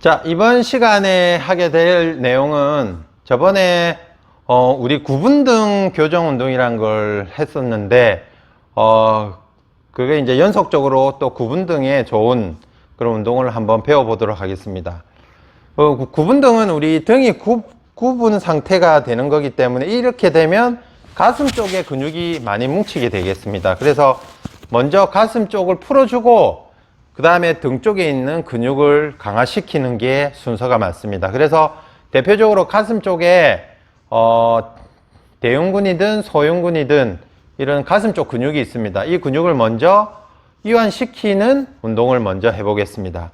자, 이번 시간에 하게 될 내용은 저번에 어, 우리 구분등 교정 운동이란 걸 했었는데 어, 그게 이제 연속적으로 또 구분등에 좋은 그런 운동을 한번 배워보도록 하겠습니다. 어, 구- 구분등은 우리 등이 구, 구분 상태가 되는 거기 때문에 이렇게 되면 가슴 쪽에 근육이 많이 뭉치게 되겠습니다. 그래서 먼저 가슴 쪽을 풀어주고 그 다음에 등 쪽에 있는 근육을 강화시키는 게 순서가 맞습니다. 그래서 대표적으로 가슴 쪽에 어, 대흉근이든 소흉근이든 이런 가슴 쪽 근육이 있습니다. 이 근육을 먼저 이완시키는 운동을 먼저 해보겠습니다.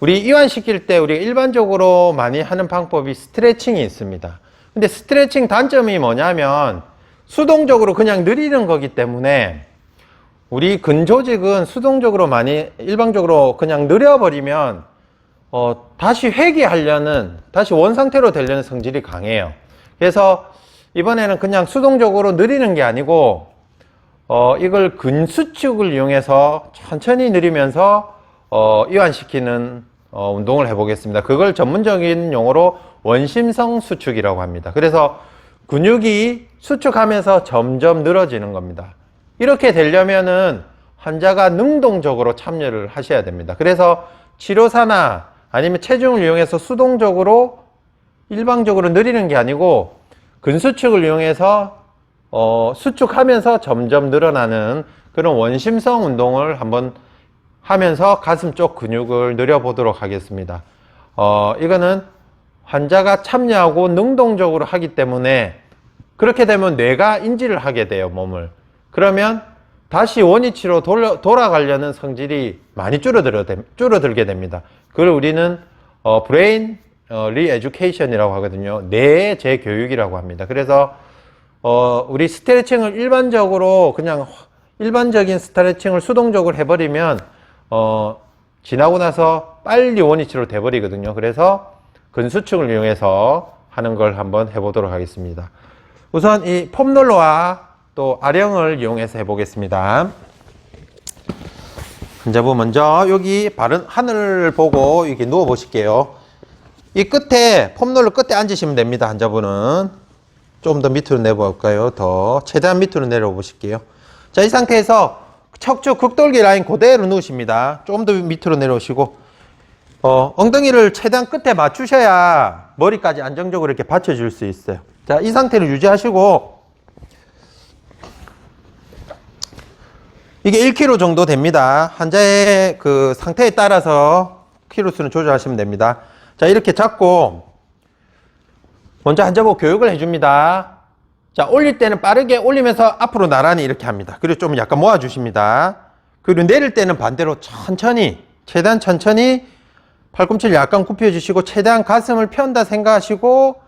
우리 이완시킬 때 우리가 일반적으로 많이 하는 방법이 스트레칭이 있습니다. 근데 스트레칭 단점이 뭐냐면 수동적으로 그냥 느리는 거기 때문에 우리 근조직은 수동적으로 많이 일방적으로 그냥 느려버리면 어, 다시 회귀하려는 다시 원상태로 되려는 성질이 강해요. 그래서 이번에는 그냥 수동적으로 느리는 게 아니고 어, 이걸 근수축을 이용해서 천천히 느리면서 어, 이완시키는 어, 운동을 해보겠습니다. 그걸 전문적인 용어로 원심성 수축이라고 합니다. 그래서 근육이 수축하면서 점점 늘어지는 겁니다. 이렇게 되려면은 환자가 능동적으로 참여를 하셔야 됩니다. 그래서 치료사나 아니면 체중을 이용해서 수동적으로 일방적으로 느리는 게 아니고 근수축을 이용해서 어, 수축하면서 점점 늘어나는 그런 원심성 운동을 한번 하면서 가슴 쪽 근육을 늘려보도록 하겠습니다. 어, 이거는 환자가 참여하고 능동적으로 하기 때문에 그렇게 되면 뇌가 인지를 하게 돼요, 몸을. 그러면 다시 원위치로 돌려, 돌아가려는 성질이 많이 줄어들어, 줄어들게 됩니다. 그걸 우리는 어, 브레인 어, 리에듀케이션이라고 하거든요. 뇌의 재교육이라고 합니다. 그래서 어, 우리 스트레칭을 일반적으로 그냥 일반적인 스트레칭을 수동적으로 해버리면 어, 지나고 나서 빨리 원위치로 돼버리거든요. 그래서 근수축을 이용해서 하는 걸 한번 해보도록 하겠습니다. 우선 이 폼롤러와 또 아령을 이용해서 해보겠습니다. 환자분 먼저 여기 바른 하늘을 보고 이렇게 누워 보실게요. 이 끝에 폼롤러 끝에 앉으시면 됩니다. 환자분은 좀 더 밑으로 내볼까요? 더 최대한 밑으로 내려 보실게요. 자, 이 상태에서 척추 극돌기 라인 그대로 누우십니다. 좀 더 밑으로 내려오시고 어, 엉덩이를 최대한 끝에 맞추셔야 머리까지 안정적으로 이렇게 받쳐줄 수 있어요. 자, 이 상태를 유지하시고 이게 1kg 정도 됩니다. 환자의 그 상태에 따라서 키로 수는 조절하시면 됩니다. 자, 이렇게 잡고 먼저 환자보고 교육을 해줍니다. 자, 올릴 때는 빠르게 올리면서 앞으로 나란히 이렇게 합니다. 그리고 좀 약간 모아주십니다. 그리고 내릴 때는 반대로 천천히, 최대한 천천히 팔꿈치를 약간 굽혀주시고 최대한 가슴을 편다 생각하시고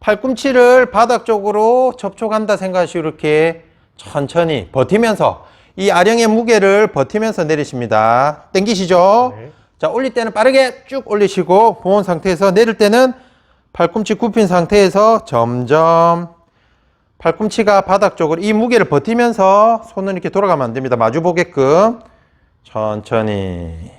팔꿈치를 바닥 쪽으로 접촉한다 생각하시고 이렇게 천천히 버티면서 이 아령의 무게를 버티면서 내리십니다. 땡기시죠? 네. 자, 올릴 때는 빠르게 쭉 올리시고 보온 상태에서 내릴 때는 팔꿈치 굽힌 상태에서 점점 팔꿈치가 바닥 쪽으로 이 무게를 버티면서 손은 이렇게 돌아가면 안 됩니다. 마주 보게끔 천천히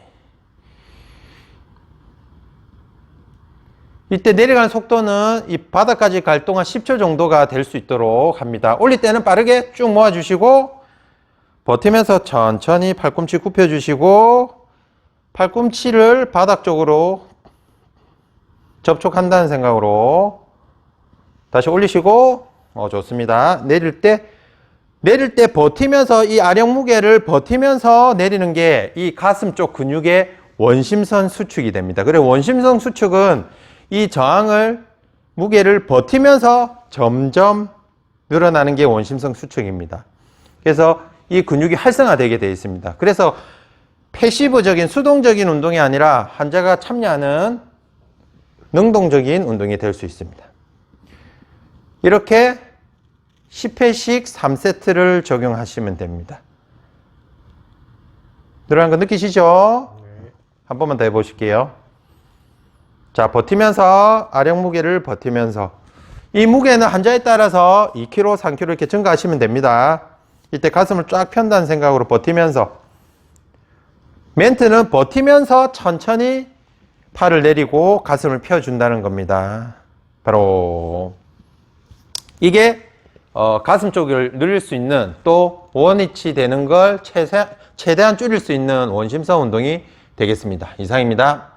이때 내려가는 속도는 이 바닥까지 갈 동안 10초 정도가 될 수 있도록 합니다. 올릴 때는 빠르게 쭉 모아주시고 버티면서 천천히 팔꿈치 굽혀주시고 팔꿈치를 바닥 쪽으로 접촉한다는 생각으로 다시 올리시고 어 좋습니다. 내릴 때 내릴 때 버티면서 이 아령 무게를 버티면서 내리는 게 이 가슴 쪽 근육의 원심선 수축이 됩니다. 그래 원심선 수축은 이 저항을 무게를 버티면서 점점 늘어나는 게 원심성 수축입니다. 그래서 이 근육이 활성화되게 되어 있습니다. 그래서 패시브적인 수동적인 운동이 아니라 환자가 참여하는 능동적인 운동이 될 수 있습니다. 이렇게 10회씩 3세트를 적용하시면 됩니다. 늘어난 거 느끼시죠? 한 번만 더 해보실게요. 자, 버티면서 아령 무게를 버티면서 이 무게는 환자에 따라서 2kg, 3kg 이렇게 증가하시면 됩니다. 이때 가슴을 쫙 편다는 생각으로 버티면서 멘트는 버티면서 천천히 팔을 내리고 가슴을 펴준다는 겁니다. 바로 이게 어, 가슴 쪽을 늘릴 수 있는 또 원위치 되는 걸 최대, 최대한 줄일 수 있는 원심성 운동이 되겠습니다. 이상입니다.